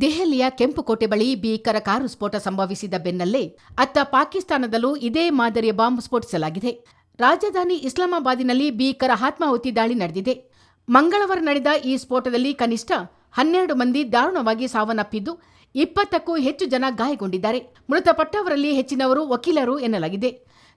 ದೆಹಲಿಯ ಕೆಂಪುಕೋಟೆ ಬಳಿ ಭೀಕರ ಕಾರು ಸ್ಫೋಟ ಸಂಭವಿಸಿದ ಬೆನ್ನಲ್ಲೇ ಅತ್ತ ಪಾಕಿಸ್ತಾನದಲ್ಲೂ ಇದೇ ಮಾದರಿಯ ಬಾಂಬ್ ಸ್ಫೋಟಿಸಲಾಗಿದೆ. ರಾಜಧಾನಿ ಇಸ್ಲಾಮಾಬಾದಿನಲ್ಲಿ ಭೀಕರ ಆತ್ಮಾಹುತಿ ದಾಳಿ ನಡೆದಿದೆ. ಮಂಗಳವಾರ ನಡೆದ ಈ ಸ್ಫೋಟದಲ್ಲಿ ಕನಿಷ್ಠ ಹನ್ನೆರಡು ಮಂದಿ ದಾರುಣವಾಗಿ ಸಾವನ್ನಪ್ಪಿದ್ದು, ಇಪ್ಪತ್ತಕ್ಕೂ ಹೆಚ್ಚು ಜನ ಗಾಯಗೊಂಡಿದ್ದಾರೆ. ಮೃತಪಟ್ಟವರಲ್ಲಿ ಹೆಚ್ಚಿನವರು ವಕೀಲರು ಎನ್ನಲಾಗಿದೆ.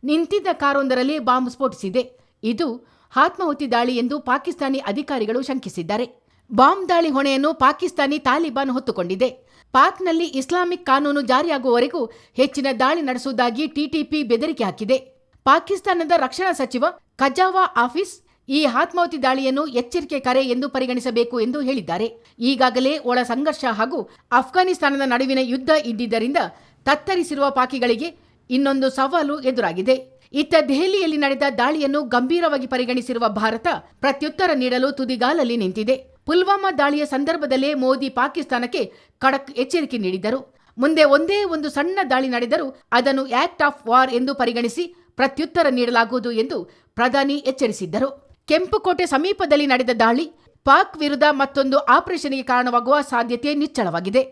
ನಿಂತಿದ್ದ ಕಾರೊಂದರಲ್ಲಿ ಬಾಂಬ್ ಸ್ಫೋಟಿಸಿದೆ. ಇದು ಆತ್ಮಾಹುತಿ ದಾಳಿ ಎಂದು ಪಾಕಿಸ್ತಾನಿ ಅಧಿಕಾರಿಗಳು ಶಂಕಿಸಿದ್ದಾರೆ. ಬಾಂಬ್ ದಾಳಿ ಹೊಣೆಯನ್ನು ಪಾಕಿಸ್ತಾನಿ ತಾಲಿಬಾನ್ ಹೊತ್ತುಕೊಂಡಿದೆ. ಪಾಕ್ನಲ್ಲಿ ಇಸ್ಲಾಮಿಕ್ ಕಾನೂನು ಜಾರಿಯಾಗುವವರೆಗೂ ಹೆಚ್ಚಿನ ದಾಳಿ ನಡೆಸುವುದಾಗಿ ಟಿಟಿಪಿ ಬೆದರಿಕೆ ಹಾಕಿದೆ. ಪಾಕಿಸ್ತಾನದ ರಕ್ಷಣಾ ಸಚಿವ ಖಜಾವಾ ಆಫೀಸ್ ಈ ಆತ್ಮಾಹುತಿ ದಾಳಿಯನ್ನು ಎಚ್ಚರಿಕೆ ಕರೆ ಎಂದು ಪರಿಗಣಿಸಬೇಕು ಎಂದು ಹೇಳಿದ್ದಾರೆ. ಈಗಾಗಲೇ ಒಳ ಸಂಘರ್ಷ ಹಾಗೂ ಅಫ್ಘಾನಿಸ್ತಾನದ ನಡುವಿನ ಯುದ್ಧ ಇದ್ದಿದ್ದರಿಂದ ತತ್ತರಿಸಿರುವ ಪಾಕಿಗಳಿಗೆ ಇನ್ನೊಂದು ಸವಾಲು ಎದುರಾಗಿದೆ. ಇತ್ತ ದೆಹಲಿಯಲ್ಲಿ ನಡೆದ ದಾಳಿಯನ್ನು ಗಂಭೀರವಾಗಿ ಪರಿಗಣಿಸಿರುವ ಭಾರತ ಪ್ರತ್ಯುತ್ತರ ನೀಡಲು ತುದಿಗಾಲಲ್ಲಿ ನಿಂತಿದೆ. ಪುಲ್ವಾಮಾ ದಾಳಿಯ ಸಂದರ್ಭದಲ್ಲೇ ಮೋದಿ ಪಾಕಿಸ್ತಾನಕ್ಕೆ ಖಡಕ್ ಎಚ್ಚರಿಕೆ ನೀಡಿದ್ದರು. ಮುಂದೆ ಒಂದೇ ಒಂದು ಸಣ್ಣ ದಾಳಿ ನಡೆದರೂ ಅದನ್ನು ಆಕ್ಟ್ ಆಫ್ ವಾರ್ ಎಂದು ಪರಿಗಣಿಸಿ ಪ್ರತ್ಯುತ್ತರ ನೀಡಲಾಗುವುದು ಎಂದು ಪ್ರಧಾನಿ ಎಚ್ಚರಿಸಿದ್ದರು. ಕೆಂಪುಕೋಟೆ ಸಮೀಪದಲ್ಲಿ ನಡೆದ ದಾಳಿ ಪಾಕ್ ವಿರುದ್ಧ ಮತ್ತೊಂದು ಆಪರೇಷನ್ಗೆ ಕಾರಣವಾಗುವ ಸಾಧ್ಯತೆ ನಿಚ್ಚಳವಾಗಿದೆ.